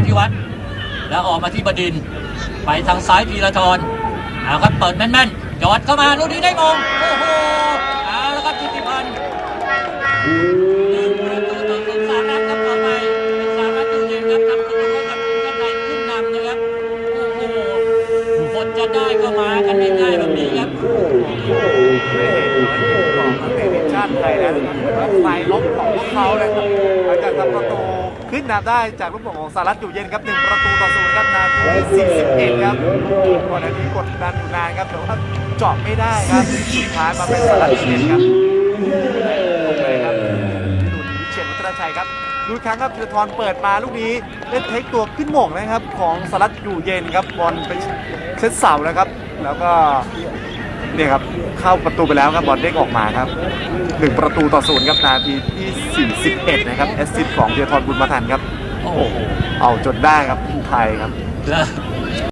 พิธีวัฒน์แล้วออกมาที่บดิน ไปทางซ้ายธีรทรเอาครับเปิดแม่นๆจอดเข้ามาลูกนี้ได้มงโอ้โหเอาแล้วครับทิติพันธ์หนึ่งประตูต่อศูนย์สามนัดครับต่อไปเป็นสามนัดอยู่เย็นครับนำประตูให้กับทีมชาติไทยขึ้นนำนะครับโอ้โหคนจะได้ก็มากันง่ายๆแบบนี้ครับไม่เห็นน้อยของนักเตะทีมชาติไทยนะเหมือนว่าไฟล้มของพวกเขาเลยครับหลังจาก ขึ้นนำได้จากลูกโป่งของสหรัฐอยู่เย็นครับหนึ่งประตูต่อศูนย์ครับนาทีที่41ครับก่อนหน้านี้กดดันอยู่นานครับแต่ว่าเจาะไม่ได้ครับสุดท้ายมาเป็นสหรัฐอยู่เย็นครับตรงเลยครับหนุนวิเชียรวัฒนชัยครับดูครั้งครับธีรทรเปิดมาลูกนี้เล่นเทคตัวขึ้นหม่งนะครับ ของสหรัฐอยู่เย็นครับบอลไปเซตเสานะครับ แล้วก็ เนี่ยครับเข้าประตูไปแล้วครับบอลเด้งออกมาครับหนึ่งประตูต่อศูนย์ครับนาทีที่ 41 นะครับแอสซิสต์ของเดียทรบุญมาทันครับโอ้โหเอาจนได้ครับทีมไทยครับแล้ว